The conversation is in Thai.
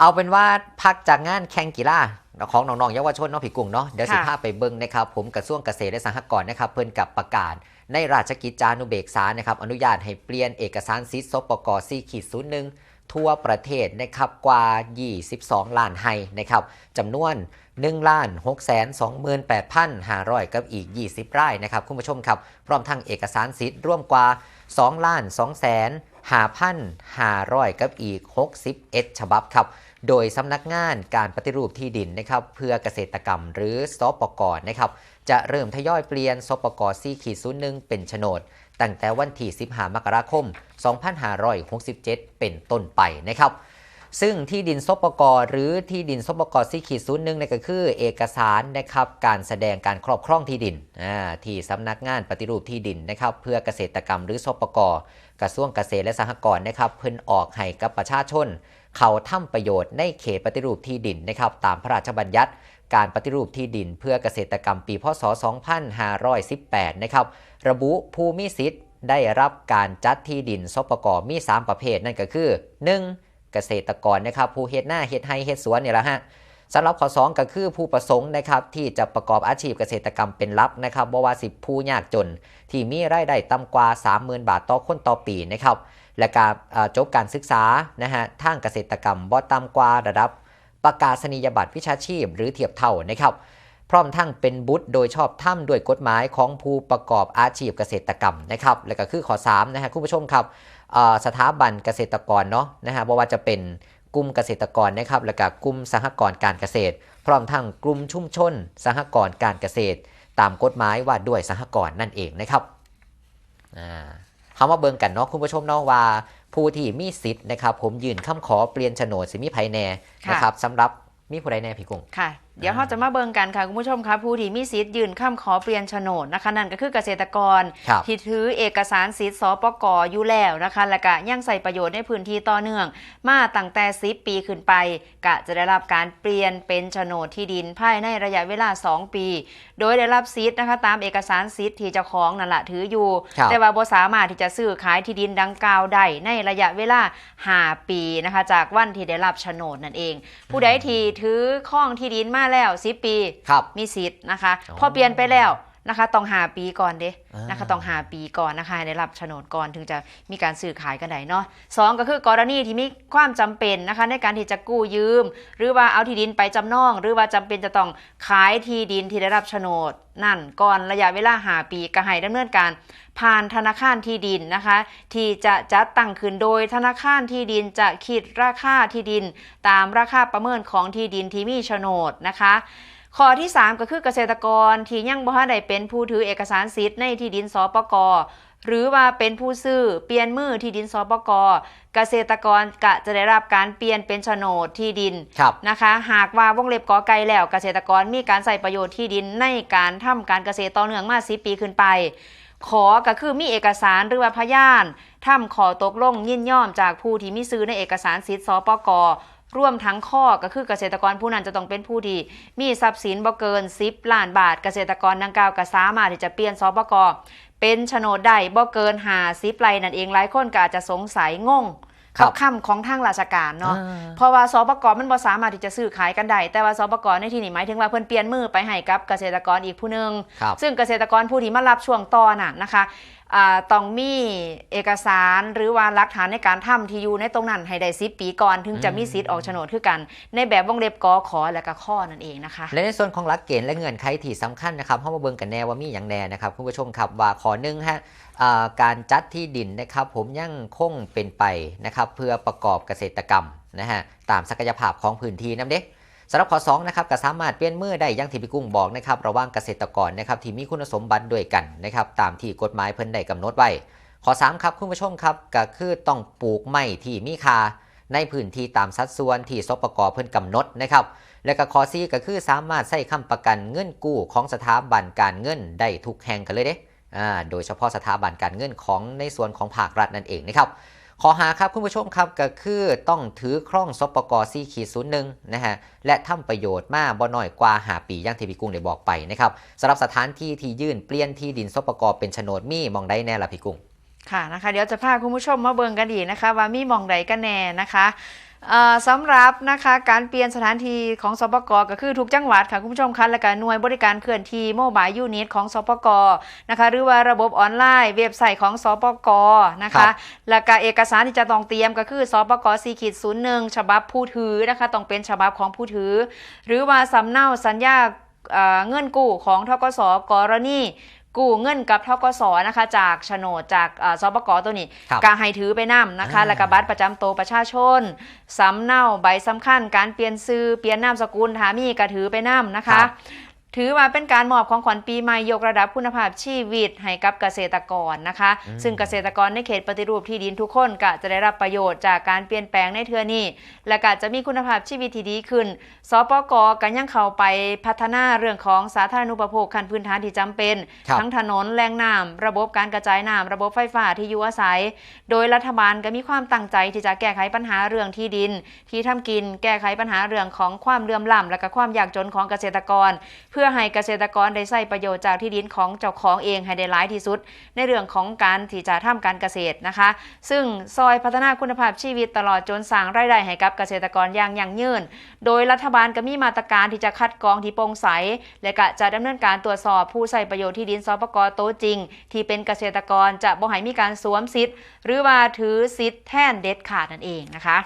เอาเป็นว่าพักจากงานแข่งกีฬาของน้องๆเยาวชนเนาะพี่กุ้งเนาะเดี๋ยวสิค่ะพาไปเบิ่งนะครับผมกระทรวงเกษตรและสหกรณ์นะครับเพิ่นกับประกาศ ในราชกิจจานุเบกษานะครับอนุญาตให้เปลี่ยนเอกสารสิทธิ์สปก4ขีด01ทั่วประเทศนะครับกว่า 22 ล้านไฮนะครับจำนวน1ล้าน6แสน28,500 กับอีก 20รายนะครับคุณผู้ชมครับ พร้อมทั้งเอกสารสิทธิ์ร่วมกว่า2ล้าน2แสน5,500 กับอีก 61 ฉบับครับ โดยสำนักงานการปฏิรูปที่ดินนะครับเพื่อเกษตรกรรมหรือสปกนะครับจะเริ่มทยอยเปลี่ยนสปก4ขีด01เป็นโฉนด ตั้งแต่วันที่ 15 มกราคม 2567 เป็นต้นไปนะครับซึ่งที่ดินสปกหรือที่ดินสปก4ขีด01นี่งนก็คือเอกสารนะครับการแสดงการครอบครองที่ดินที่สำนักงานปฏิรูปที่ดินนะครับเพื่อเกษตรกรรมหรือสปกกระทรวงเกษตรและสหกรณ์นะครับเพิ่นออกให้กับประชาชน เขาทำประโยชน์ในเขตปฏิรูปที่ดินนะครับตามพระราชบัญญัติ การปฏิรูปที่ดินเพื่อเกษตรกรรมปีพศ 2518 นะครับระบุภูมิสิทธิ์ได้รับการจัดที่ดินสปกมี 3 ประเภทนั่นก็คือ 1. เกษตรกรนะครับผู้เฮ็ดหน้าเฮ็ดไฮเฮ็ดสวนเนี่ยแหละฮะ สำหรับข้อ2ก็คือผู้ประสงค์นะครับที่จะประกอบอาชีพเกษตรกรรมเป็นลักนะครับบ่ว่าสิผู้ยากจน ที่มีรายได้ต่ำกว่า 30,000 บาทต่อคนต่อปีนะครับและการจบการศึกษานะฮะทางเกษตรกรรมบ่ต่ำกว่าระดับประกาศนียบัตรวิชาชีพ หรือเทียบเท่านะครับพร้อมทั้งเป็นบุตรโดยชอบธรรมด้วยกฎหมายของผู้ประกอบอาชีพเกษตรกรรมนะครับและก็คือข้อ3นะฮะคุณผู้ชมครับสถาบันเกษตรกรเนาะนะฮะบ่ว่าจะเป็น กลุ่มเกษตรกรนะครับและก็กลุ่มสหกรณ์การเกษตร พร้อมทั้งกลุ่มชุมชน สหกรณ์การเกษตร ตามกฎหมายว่าด้วยสหกรณ์นั่นเองนะครับอ่าเขามาเบิ่งกันเนาะคุณผู้ชมเนาะว่าผู้ที่มีสิทธิ์นะครับ ผมยื่นคำขอเปลี่ยนโฉนดสิมีภัยแน่ค่ะนะครับสำหรับมีผู้ใดแน่พี่กุ้งค่ะ เดี๋ยวอ่าเราจะมาเบิ่งกันค่ะ คุณผู้ชมคะผู้ที่มีสิทธิ์ยื่นคำขอเปลี่ยนโฉนดนะคะ นั่นก็คือเกษตรกรครับที่ถือเอกสารสิทธิ์สปกอยู่แล้วนะคะ และก็ยังใส่ประโยชน์ในพื้นที่ต่อเนื่อง มาตั้งแต่10ปีขึ้นไปกะจะได้รับการเปลี่ยนเป็นโฉนดที่ดินภายในระยะเวลา 2 ปี โดยได้รับสิทธิ์นะคะ ตามเอกสารสิทธิ์ที่เจ้าของนั่นแหละถืออยู่ ครับ แต่ว่าบ่สามารถที่จะซื้อขายที่ดินดังกล่าวได้ในระยะเวลา 5 ปีนะคะ จากวันที่ได้รับโฉนดนั่นเอง ผู้ใดที่ถือข้องที่ดินมาแล้ว10ปี ครับ มีสิทธิ์นะคะอ๋อพอเปลี่ยนไปแล้ว นะคะต้องหาปีก่อนเด้อ่านนะคะต้องหาปีก่อนนะคะให้ได้รับโฉนดก่อนถึงจะมีการซื้อขายกันได้เนาะสองก็คือกรณีที่มีความจำเป็นนะคะในการที่จะกู้ยืม หรือว่าเอาที่ดินไปจำนอง หรือว่าจำเป็นจะต้องขายที่ดินที่ได้รับโฉนดนั่นก่อนระยะเวลาหาปีก็ให้ดำเนินการผ่านธนาคารที่ดินนะคะ ที่จะจัดตั้งขึ้นโดยธนาคารที่ดินจะคิดราคาที่ดิน ตามราคาประเมินของที่ดินที่มีโฉนดนะคะ ข้อที่ 3 ก็คือเกษตรกรที่ยังบ่ทันได้เป็นผู้ถือเอกสารสิทธิ์ในที่ดินสปกหรือว่าเป็นผู้ซื้อเปลี่ยนมือที่ดินสปกเกษตรกรกะจะได้รับการเปลี่ยนเป็นโฉนดที่ดินครับนะคะ หากว่าวงเล็บกอไก่แล้วเกษตรกรมีการใส่ประโยชน์ที่ดินในการทำการเกษตรต่อเนื่องมา10ปีขึ้นไป ขอก็คือมีเอกสารหรือว่าพยานทำขอตกลงยินยอมจากผู้ที่มีซื้อในเอกสารสิทธิ์สปก ร่วมทั้งข้อก็คือเกษตรกรผู้นั้นจะต้องเป็นผู้ที่มีทรัพย์สินบ่เกิน 10 ล้านบาท เกษตรกรดังกล่าวก็สามารถที่จะเปลี่ยนสปกเป็นโฉนดได้บ่เกินหาซิปไรนั่นเองหลายคนก็อาจจะสงสัยงงครักับบคำของทางราชการเนาะอ่าเพราะว่าสปกมันบ่สามารถที่จะซื้อขายกันได้แต่ว่าสปกในที่นี้หมายถึงว่าเพิ่นเปลี่ยนมือไปให้กับเกษตรกรอีกผู้หนึงครับซึ่งเกษตรกรผู้ที่มารับช่วงต่อน่ะนะคะอ่า ต้องมีเอกสารหรือว่าหลักฐานในการทำที่อยู่ในตรงนั้นให้ได้10ปีก่อนถึงจะมีสิทธิ์ออกโฉนดคือกัน ในแบบวงเล็บกอขอและก็ข้อนั่นเองนะคะ และในส่วนของหลักเกณฑ์และเงื่อนไขที่สำคัญนะครับเข้ามาเบิ่งกันแน่ว่ามีอย่างแน่นะครับคุณผู้ชมครับว่าขอหนึ่งฮะการจัดที่ดินนะครับ ผมยังคงเป็นไปนะครับ เพื่อประกอบเกษตรกรรมนะฮะตามศักยภาพของพื้นที่นํเด้ สำหรับข้อ2นะครับก็สามารถเปลี่ยนมือได้อย่างที่พี่กุ้งบอกนะครับระหว่างเกษตรกรนะครับที่มีคุณสมบัติด้วยกันนะครับตามที่กฎหมายเพิ่นได้กำหนดไว้ข้อ3ครับคุณผู้ชมครับก็คือต้องปลูกไม้ที่มีค่าในพื้นที่ตามสัดส่วนที่สปกเพิ่นกำหนดนะครับและก็ข้อ4ก็คือสามารถใช้ค้ำประกันเงินกู้ของสถาบันการเงินได้ทุกแห่งกันเลยเด้อ่าโดยเฉพาะสถาบันการเงินของในส่วนของภาครัฐนั่นเองนะครับ ขอหาครับคุณผู้ชมครับก็คือต้องถือครองสปก4ขีดศูนย์หนึ่งนะฮะและทำประโยชน์มากบ่น้อยกว่าหาปีย่างที่พี่กุ้งได้บอกไปนะครับสำหรับสถานที่ที่ยื่นเปลี่ยนที่ดินสปกเป็นโฉนดมีมองได้แน่ละพี่กุ้งค่ะนะคะเดี๋ยวจะพาคุณผู้ชมมาเบิ่งกันดีนะคะ ว่ามีมองใดกันแน่นะคะ สำหรับนะคะการเปลี่ยนสถานที่ของสปกก็คือทุกจังหวัดค่ะคุณผู้ชมคะและการหน่วยบริการเคลื่อนที่โมบายยูนิตของสปกนะคะหรือว่าระบบออนไลน์เว็บไซต์ของสปกนะครัคะและก็เอกสารที่จะต้องเตรียมก็คือสปกสีขีดศูนย์หนึ่งฉบับผู้ถือนะคะต้องเป็นฉบับของผู้ถือ หรือว่าสำเนาสัญญาเอ่อนกู้ของทกสกรณี กู้เงินกับทกสนะคะ จากโฉนดจากเอ่อสปกตัวนี้ครับก็ให้ถือไปนํนะคะ อ่า แล้วก็บัตรประจำตัวประชาชนสำเนาใบสำคัญการเปลี่ยนซื้อเปลี่ยนนามสกุลถามีก็ถือไปนํนะคะ ถือว่าเป็นการมอบของขวัญปีใหม่ยกระดับคุณภาพชีวิตให้กับเกษตรกรนะคะอืมซึ่งเกษตรกรในเขตปฏิรูปที่ดินทุกคนก็จะได้รับประโยชน์จากการเปลี่ยนแปลงในเทือนี้ และก็จะมีคุณภาพชีวิตที่ดีขึ้น สปกกันยังเข้าไปพัฒนาเรื่องของสาธารณูปโภคขั้นพื้นฐานที่จำเป็นครับทั้งถนนแหล่งน้ำระบบการกระจายน้ำระบบไฟฟ้าที่อยู่อาศัย โดยรัฐบาลก็มีความตั้งใจที่จะแก้ไขปัญหาเรื่องที่ดิน ที่ทำกิน แก้ไขปัญหาเรื่องของความเหลื่อมล้ำและก็ความยากจนของเกษตรกรเพื่อให้เกษตรกรได้ใช้ประโยชน์จากที่ดินของเจ้าของเองให้ได้หลายที่สุด ในเรื่องของการที่จะทำการเกษตรนะคะ ซึ่งซอยพัฒนาคุณภาพชีวิตตลอดจนสร้างรายได้ให้กับเกษตรกรอย่างยั่งยืน โดยรัฐบาลก็มีมาตรการที่จะคัดกรองที่โปร่งใส และก็จะดำเนินการตรวจสอบผู้ใช้ประโยชน์ที่ดินสปกโตจริง ที่เป็นเกษตรกรจะบ่ให้มีการสวมสิทธิ์ หรือว่าถือสิทธิ์แทนเด็ดขาดนั่นเองนะคะ